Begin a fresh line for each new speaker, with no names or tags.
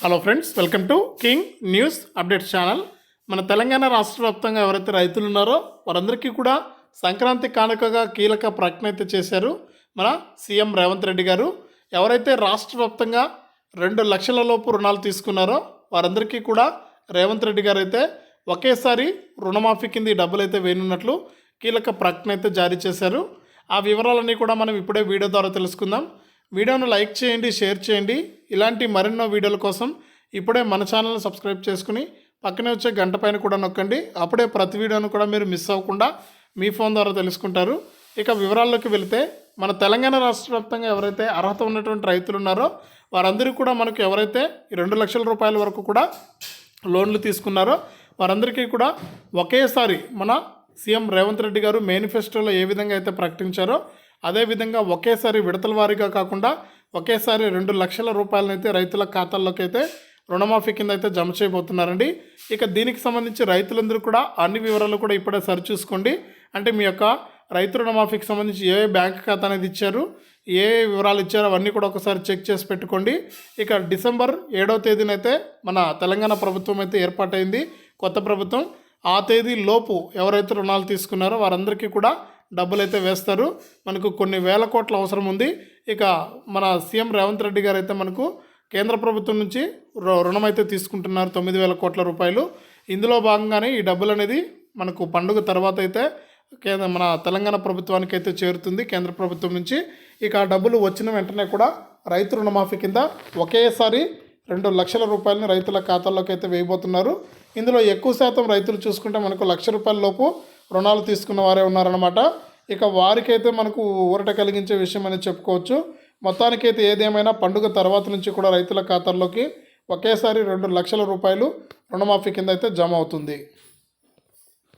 Hello friends welcome to king news updates channel మన తెలంగాణ రాష్ట్ర వ్యాప్తంగా ఎవరైతే రైతులు ఉన్నారో వారందరికీ కూడా సంక్రాంతి కానుకగా కీలక ప్రకటన అయితే చేశారు మన సీఎం రేవంత్ రెడ్డి గారు. ఎవరైతే రాష్ట్ర వ్యాప్తంగా రెండు లక్షల లోపు రుణాలు తీసుకున్నారో వారందరికీ కూడా రేవంత్ రెడ్డి గారు అయితే ఒకేసారి రుణమాఫీ కింద ఈ డబ్బులు అయితే వేయనున్నట్లు కీలక ప్రకటన అయితే జారీ చేశారు. ఆ వివరాలన్నీ కూడా మనం ఇప్పుడే వీడియో ద్వారా తెలుసుకుందాం. వీడియోను లైక్ చేయండి షేర్ చేయండి. ఇలాంటి మరెన్నో వీడియోల కోసం ఇప్పుడే మన ఛానల్ని సబ్స్క్రైబ్ చేసుకుని పక్కనే వచ్చే గంట పైన కూడా నొక్కండి. అప్పుడే ప్రతి వీడియోను కూడా మీరు మిస్ అవ్వకుండా మీ ఫోన్ ద్వారా తెలుసుకుంటారు. ఇక వివరాల్లోకి వెళితే మన తెలంగాణ రాష్ట్ర వ్యాప్తంగా ఎవరైతే అర్హత ఉన్నటువంటి రైతులు ఉన్నారో వారందరూ కూడా మనకు ఎవరైతే రెండు లక్షల రూపాయల వరకు కూడా లోన్లు తీసుకున్నారో వారందరికీ కూడా ఒకేసారి మన సీఎం రేవంత్ రెడ్డి గారు మేనిఫెస్టోలో ఏ విధంగా అయితే ప్రకటించారో అదేవిధంగా ఒకేసారి విడతల వారీగా కాకుండా ఒకేసారి రెండు లక్షల రూపాయలనైతే రైతుల ఖాతాల్లోకి అయితే రుణమాఫీ కింద అయితే జమ చేయబోతున్నారండి. ఇక దీనికి సంబంధించి రైతులందరూ కూడా అన్ని వివరాలు కూడా ఇప్పుడే సరిచూసుకోండి అంటే మీ యొక్క రైతు రుణమాఫీకి సంబంధించి ఏ బ్యాంక్ ఖాతా అనేది ఇచ్చారు ఏ వివరాలు ఇచ్చారు అవన్నీ కూడా ఒకసారి చెక్ చేసి పెట్టుకోండి. ఇక డిసెంబర్ ఏడవ తేదీనైతే మన తెలంగాణ ప్రభుత్వం అయితే ఏర్పాటైంది. కొత్త ప్రభుత్వం. ఆ తేదీ లోపు ఎవరైతే రుణాలు తీసుకున్నారో వారందరికీ కూడా డబ్బులు అయితే వేస్తారు. మనకు కొన్ని వేల కోట్ల అవసరం ఉంది. ఇక మన సీఎం రేవంత్ రెడ్డి గారు అయితే మనకు కేంద్ర ప్రభుత్వం నుంచి రు- రుణం అయితే తీసుకుంటున్నారు తొమ్మిది వేల కోట్ల రూపాయలు. ఇందులో భాగంగానే ఈ డబ్బులు అనేది మనకు పండుగ తర్వాత అయితే కేంద్ర మన తెలంగాణ ప్రభుత్వానికి అయితే చేరుతుంది కేంద్ర ప్రభుత్వం నుంచి. ఇక ఆ డబ్బులు వచ్చిన వెంటనే కూడా రైతు రుణమాఫీ కింద ఒకేసారి రెండు లక్షల రూపాయలని రైతుల ఖాతాల్లోకి అయితే వేయబోతున్నారు. ఇందులో ఎక్కువ శాతం రైతులు చూసుకుంటే మనకు లక్ష రూపాయల లోపు రుణాలు తీసుకున్న వారే ఉన్నారనమాట ఇక వారికైతే మనకు ఊరట కలిగించే విషయం అని చెప్పుకోవచ్చు. మొత్తానికైతే ఏదేమైనా పండుగ తర్వాత నుంచి కూడా రైతుల ఖాతాల్లోకి ఒకేసారి రెండు లక్షల రూపాయలు రుణమాఫీ కింద అయితే జమ అవుతుంది.